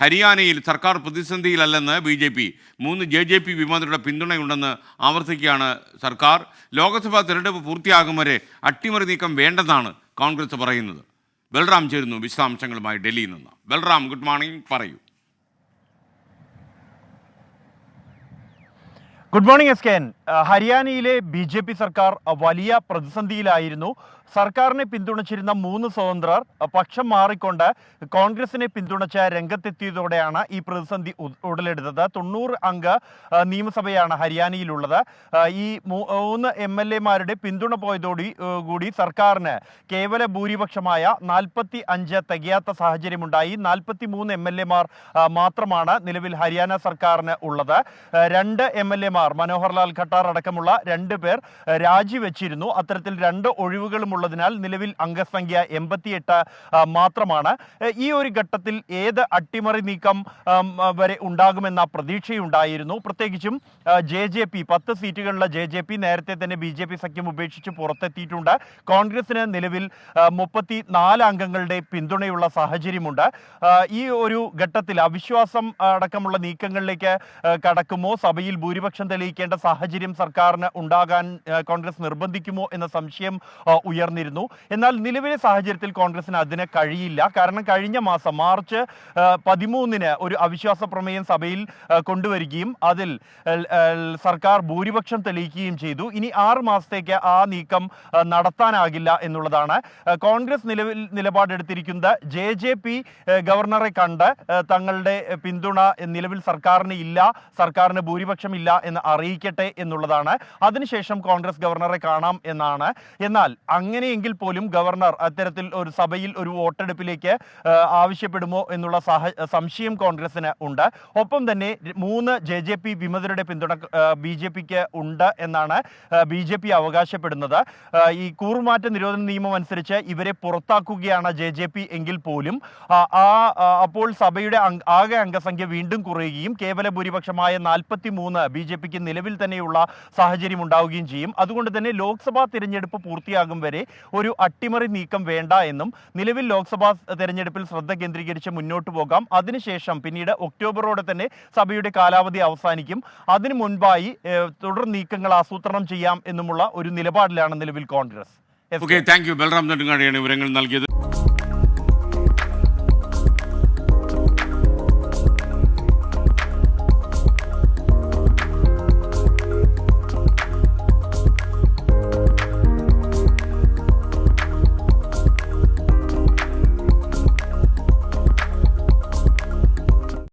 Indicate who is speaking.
Speaker 1: ഹരിയാനയിൽ സർക്കാർ പ്രതിസന്ധിയിലല്ലെന്ന് ബി ജെ പി. മൂന്ന് ജെ ജെ പി വിമതരുടെ പിന്തുണയുണ്ടെന്ന് ആവർത്തിക്കുകയാണ് സർക്കാർ. ലോക്സഭാ തിരഞ്ഞെടുപ്പ് പൂർത്തിയാകും വരെ അട്ടിമറി നീക്കം വേണ്ടെന്നാണ് കോൺഗ്രസ് പറയുന്നത്. ബൽറാം ചേരുന്നു വിശദാംശങ്ങളുമായി ഡൽഹിയിൽ നിന്ന്. Balram good morning. പറയൂ.
Speaker 2: ഗുഡ് മോർണിംഗ് എസ് കെൻ ഹരിയാനയിലെ ബി ജെ പി സർക്കാർ വലിയ പ്രതിസന്ധിയിലായിരുന്നു. സർക്കാരിനെ പിന്തുണച്ചിരുന്ന മൂന്ന് സ്വതന്ത്രർ അഹ്, പക്ഷം മാറിക്കൊണ്ട് കോൺഗ്രസിനെ പിന്തുണച്ച രംഗത്തെത്തിയതോടെയാണ് ഈ പ്രതിസന്ധി ഉടലെടുത്തത്. തൊണ്ണൂറ് അംഗ നിയമസഭയാണ് ഹരിയാനയിലുള്ളത്. ഈ മൂന്ന് എം എൽ എമാരുടെ പിന്തുണ പോയതോടി കൂടി സർക്കാരിന് കേവല ഭൂരിപക്ഷമായ നാൽപ്പത്തി അഞ്ച് തികയാത്ത സാഹചര്യമുണ്ടായി. നാൽപ്പത്തി മൂന്ന് എം എൽ എമാർ മാത്രമാണ് നിലവിൽ ഹരിയാന സർക്കാരിന് ഉള്ളത്. രണ്ട് എം എൽ എമാർ മനോഹർ ലാൽ ഖട്ടാർ അടക്കമുള്ള രണ്ട് പേർ രാജിവെച്ചിരുന്നു. അത്തരത്തിൽ രണ്ട് ഒഴിവുകളും ഉള്ളതിനാൽ നിലവിൽ അംഗസംഖ്യ എൺപത്തിയെട്ട് മാത്രമാണ്. ഈ ഒരു ഘട്ടത്തിൽ ഏത് അട്ടിമറി നീക്കം വരെ ഉണ്ടാകുമെന്ന പ്രതീക്ഷയുണ്ടായിരുന്നു. പ്രത്യേകിച്ചും ജെ ജെ പി പത്ത് സീറ്റുകളിലെ ജെ ജെ പി നേരത്തെ തന്നെ ബി ജെ പി സഖ്യം ഉപേക്ഷിച്ച് പുറത്തെത്തിയിട്ടുണ്ട്. കോൺഗ്രസിന് നിലവിൽ മുപ്പത്തി നാല് അംഗങ്ങളുടെ പിന്തുണയുള്ള സാഹചര്യമുണ്ട്. ഈ ഒരു ഘട്ടത്തിൽ അവിശ്വാസം അടക്കമുള്ള നീക്കങ്ങളിലേക്ക് കടക്കുമോ? സഭയിൽ ഭൂരിപക്ഷം തെളിയിക്കേണ്ട സാഹചര്യം സർക്കാരിന് ഉണ്ടാകാൻ കോൺഗ്രസ് നിർബന്ധിക്കുമോ എന്ന സംശയം ഉയർന്നിരുന്നു. എന്നാൽ നിലവിലെ സാഹചര്യത്തിൽ കോൺഗ്രസിന് അതിന് കഴിയില്ല. കാരണം കഴിഞ്ഞ മാസം മാർച്ച് പതിമൂന്നിന് ഒരു അവിശ്വാസ പ്രമേയം സഭയിൽ കൊണ്ടുവരികയും അതിൽ സർക്കാർ ഭൂരിപക്ഷം തെളിയിക്കുകയും ചെയ്തു. ഇനി ആറ് മാസത്തേക്ക് ആ നീക്കം നടത്താനാകില്ല എന്നുള്ളതാണ്. കോൺഗ്രസ് നിലവിൽ നിലപാടെടുത്തിരിക്കുന്നത് ജെ ജെ പി ഗവർണറെ കണ്ട് തങ്ങളുടെ പിന്തുണ നിലവിൽ സർക്കാരിന് ഇല്ല സർക്കാരിന് ഭൂരിപക്ഷമില്ല എന്ന് അറിയിക്കട്ടെ എന്നുള്ളതാണ്. അതിനുശേഷം കോൺഗ്രസ് ഗവർണറെ കാണാം എന്നാണ്. എന്നാൽ അങ്ങനെയെങ്കിൽ പോലും ഗവർണർ അത്തരത്തിൽ ഒരു സഭയിൽ ഒരു വോട്ടെടുപ്പിലേക്ക് ആവശ്യപ്പെടുമോ എന്നുള്ള സംശയം കോൺഗ്രസിന് ഉണ്ട്. ഒപ്പം തന്നെ മൂന്ന് ജെ ജെ പി വിമതരുടെ പിന്തുണ ബി ജെ പിക്ക് ഉണ്ട് എന്നാണ് ബി ജെ പി അവകാശപ്പെടുന്നത്. ഈ കൂറുമാറ്റ നിരോധന നിയമം അനുസരിച്ച് ഇവരെ പുറത്താക്കുകയാണ് ജെ ജെ പി എങ്കിൽ പോലും. ആ അപ്പോൾ സഭയുടെ ആകെ അംഗസംഖ്യ വീണ്ടും കുറയുകയും കേവല ഭൂരിപക്ഷമായ നാൽപ്പത്തി മൂന്ന് ബി ജെ പിക്ക് നിലവിൽ തന്നെയുള്ള സാഹചര്യം ഉണ്ടാവുകയും ചെയ്യും. അതുകൊണ്ട് തന്നെ ലോക്സഭാ തിരഞ്ഞെടുപ്പ് പൂർത്തിയാകും വരെ ഒരു അട്ടിമറി നീക്കം വേണ്ട എന്നും നിലവിൽ ലോക്സഭാ തെരഞ്ഞെടുപ്പിൽ ശ്രദ്ധ കേന്ദ്രീകരിച്ച് മുന്നോട്ട് പോകാം. അതിനുശേഷം പിന്നീട് ഒക്ടോബറോടെ തന്നെ സഭയുടെ കാലാവധി അവസാനിക്കും. അതിനു മുൻപായി തുടർ നീക്കങ്ങൾ ആസൂത്രണം ചെയ്യാം എന്നുമുള്ള ഒരു നിലപാടിലാണ് നിലവിൽ Congress.
Speaker 1: Okay thank you Balram നെടുങ്ങാടിയാണ് വിവരങ്ങൾ നൽകിയത്.